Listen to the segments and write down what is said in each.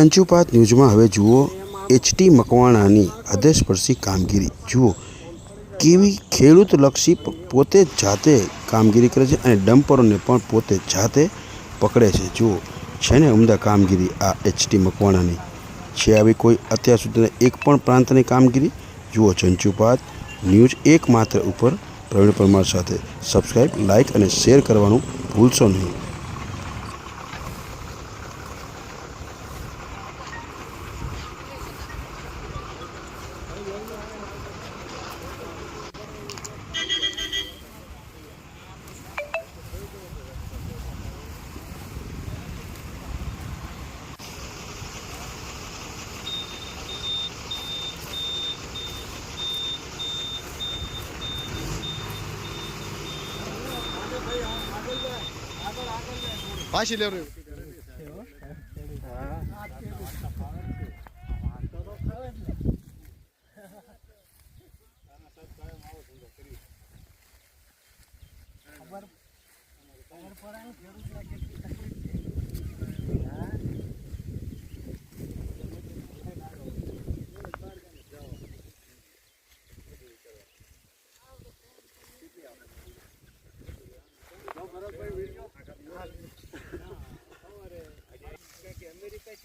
ચંચુપાત ન્યૂઝમાં હવે જુઓ એચટી મકવાણાની હૃદયસ્પર્શી કામગીરી. જુઓ, કેવી ખેડૂતલક્ષી પોતે જાતે કામગીરી કરે છે અને ડમ્પરોને પણ પોતે જાતે પકડે છે. જુઓ, છે ને ઉમદા કામગીરી આ એચટી મકવાણાની? છે આવી કોઈ અત્યાર સુધીના એક પણ પ્રાંતની કામગીરી? જુઓ ચંચુપાત ન્યૂઝ એકમાત્ર ઉપર પ્રવીણ પરમાર સાથે. સબસ્ક્રાઈબ લાઇક અને શેર કરવાનું ભૂલશો નહીં. પાછી લે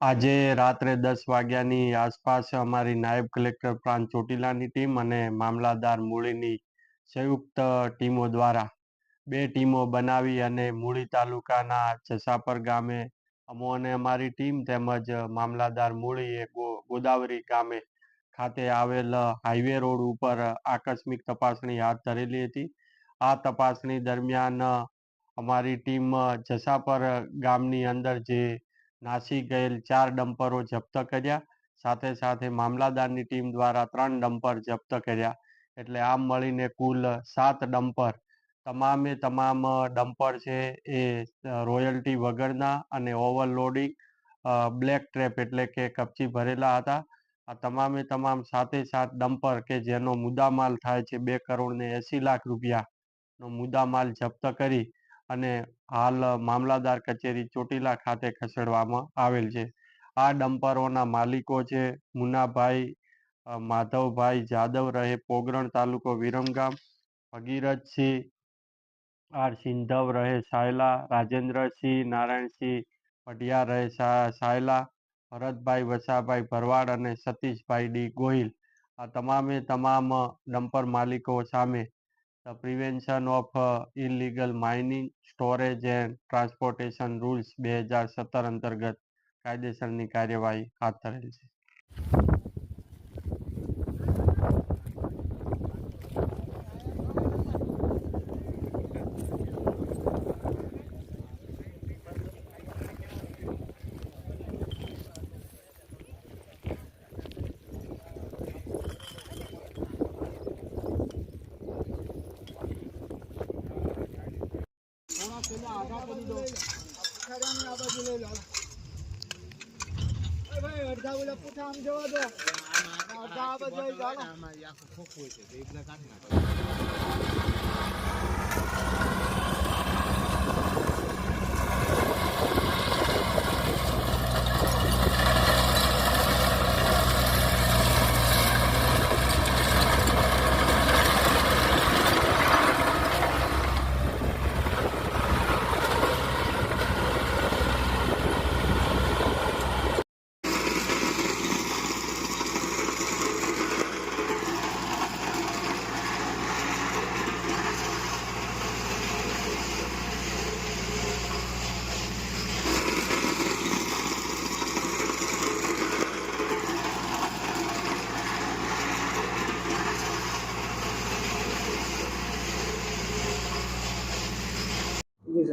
આજે રાત્રે દસ વાગ્યાની આસપાસ અમારી નાયબ કલેક્ટર પ્રાંત ચોટીલાની ટીમ અને મામલાદાર મૂળીની સંયુક્ત ટીમો દ્વારા બે ટીમો બનાવી અને મૂળી તાલુકાના જસાપર ગામે અમો અને અમારી ટીમ તેમજ મામલાદાર મૂળી એ ગોદાવરી ગામે ખાતે આવેલ હાઈવે રોડ ઉપર આકસ્મિક તપાસણી હાથ ધરેલી હતી. આ તપાસણી દરમિયાન અમારી ટીમ જસાપર ગામની અંદર જે નાસી ગયેલ ચાર ડમ્પરો જપ્ત કર્યા. સાથે સાથે મામલાદારની ટીમ દ્વારા ત્રણ ડમ્પર જપ્ત કર્યા. એટલે આમ મળીને કુલ સાત ડમ્પર. તમામે તમામ ડમ્પર છે એ રોયલ્ટી વગરના અને ઓવરલોડિંગ બ્લેક ટ્રેપ એટલે કે કપચી ભરેલા હતા. આ તમામે તમામ સાતે સાત ડમ્પર કે જેનો મુદ્દામાલ થાય છે બે કરોડ ને એસી લાખ રૂપિયાનો મુદ્દામાલ જપ્ત કરી અને હાલ મામલાદાર કચેરી ચોટીલા ખાતે ખસેડવામાં આવેલ છે. આ ડમ્પરોના માલિકો છે. મુનાભાઈ માધવભાઈ જાદવ રહે પોગરણ તાલુકો વિરમગામ. ભગીરથસિંહ, આર, સિંધવ રહે સાયલા. રાજેન્દ્રસિંહ, નારાયણસિંહ પઢિયા રહે સાયલા. ભરતભાઈ, વસાભાઈ ભરવાડ અને સતીશભાઈ ડી ગોહિલ. આ તમામે તમામ ડમ્પર માલિકો સામે the prevention of illegal mining storage and transportation rules બે હજાર સત્તર અંતર્ગત કાયદેસરની કાર્યવાહી હાથ ધરેલ છે. અડધા ઓલા પૂઠા આમ જવા દો અડધા આ બાજુ આવી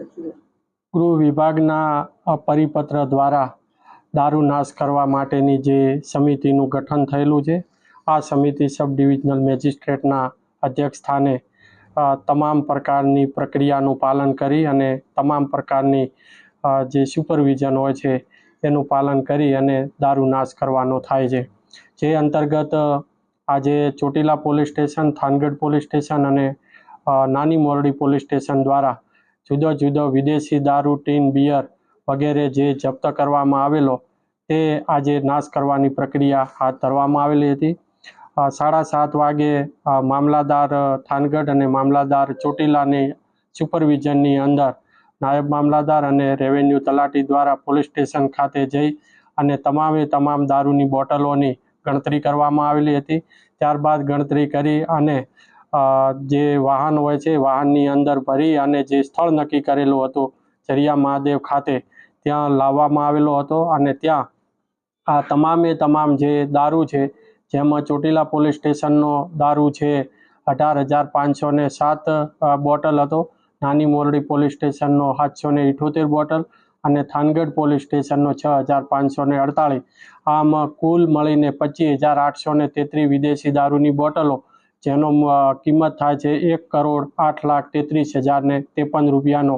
જાઓ. વિભાગના પરિપત્ર દ્વારા દારૂ નાશ કરવા માટેની જે સમિતિનું ગઠન થયેલું છે, આ સમિતિ સબ ડિવિઝનલ મેજિસ્ટ્રેટના અધ્યક્ષ સ્થાને તમામ પ્રકારની પ્રક્રિયાનું પાલન કરી અને તમામ પ્રકારની જે સુપરવિઝન હોય છે, એનું પાલન કરી અને દારૂ નાશ કરવાનો થાય છે જે અંતર્ગત આજે Chotila police station, Thangadh police station અને નાની મોરડી પોલીસ સ્ટેશન દ્વારા જુદો જુદો વિદેશી દારૂ, ટીન, બિયર વગેરે જે જપ્ત કરવામાં આવેલો, તે આજે નાશ કરવાની પ્રક્રિયા હાથ ધરવામાં આવેલી હતી. સાડા સાત વાગે મામલાદાર થાનગઢ અને મામલાદાર ચોટીલાની સુપરવિઝનની અંદર નાયબ મામલાદાર અને રેવન્યુ તલાટી દ્વારા પોલીસ સ્ટેશન ખાતે જઈ અને તમામે તમામ દારૂની બોટલોની ગણતરી કરવામાં આવેલી હતી. ત્યારબાદ ગણતરી કરી અને જે વાહન હોય છે વાહનની અંદર ભરી અને જે સ્થળ નક્કી કરેલું હતું, જરિયા મહાદેવ ખાતે, ત્યાં લાવવામાં આવેલો હતો અને ત્યાં આ તમામે તમામ જે દારૂ છે, જેમાં ચોટીલા પોલીસ સ્ટેશનનો દારૂ છે, અઢાર હજાર પાંચસો ને સાત બોટલ હતો, નાની મોરડી પોલીસ સ્ટેશનનો સાતસો ને ઇઠોતેર બોટલ અને થાનગઢ પોલીસ સ્ટેશનનો છ હજાર પાંચસો ને અડતાળીસ. આમ કુલ મળીને પચીસ હજાર આઠસો ને તેત્રીસ વિદેશી દારૂની બોટલો જેનો કિંમત થાય છે એક કરોડ આઠ લાખ તેત્રીસ હજાર ને ત્રેપન રૂપિયાનો.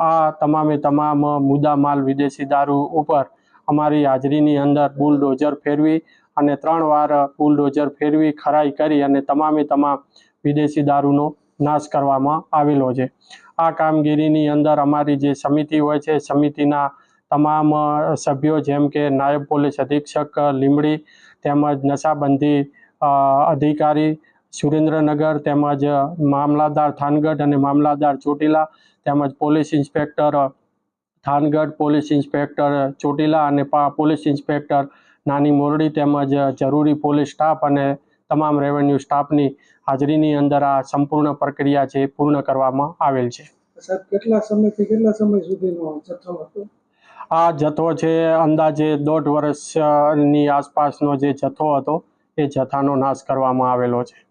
આ તમામે તમામ મુદ્દા માલ વિદેશી દારૂ ઉપર અમારી હાજરીની અંદર બુલડોઝર ફેરવી અને ત્રણ વાર બુલડોઝર ફેરવી, ખરાઈ કરી અને તમામે તમામ વિદેશી દારૂનો નાશ કરવામાં આવેલો છે. આ કામગીરીની અંદર અમારી જે સમિતિ હોય છે, સમિતિના તમામ સભ્યો જેમ કે નાયબ પોલીસ અધિક્ષક લીમડી તેમજ નશાબંધી અધિકારી સુરેન્દ્રનગર તેમજ મામલાદાર થાનગઢ અને મામલાદાર ચોટીલા તેમજ police inspector Thangadh police inspector Chotila અને પોલીસ ઇન્સ્પેક્ટર નાની મોરડી તેમજ જરૂરી પોલીસ સ્ટાફ અને તમામ રેવન્યુ સ્ટાફની હાજરીની અંદર આ સંપૂર્ણ પ્રક્રિયા છે પૂર્ણ કરવામાં આવેલ છે. કેટલા સમયથી કેટલા સમય સુધીનો જથ્થો હતો? આ જથ્થો છે અંદાજે દોઢ વર્ષની આસપાસનો જે જથ્થો હતો એ જથ્થાનો નાશ કરવામાં આવેલો છે.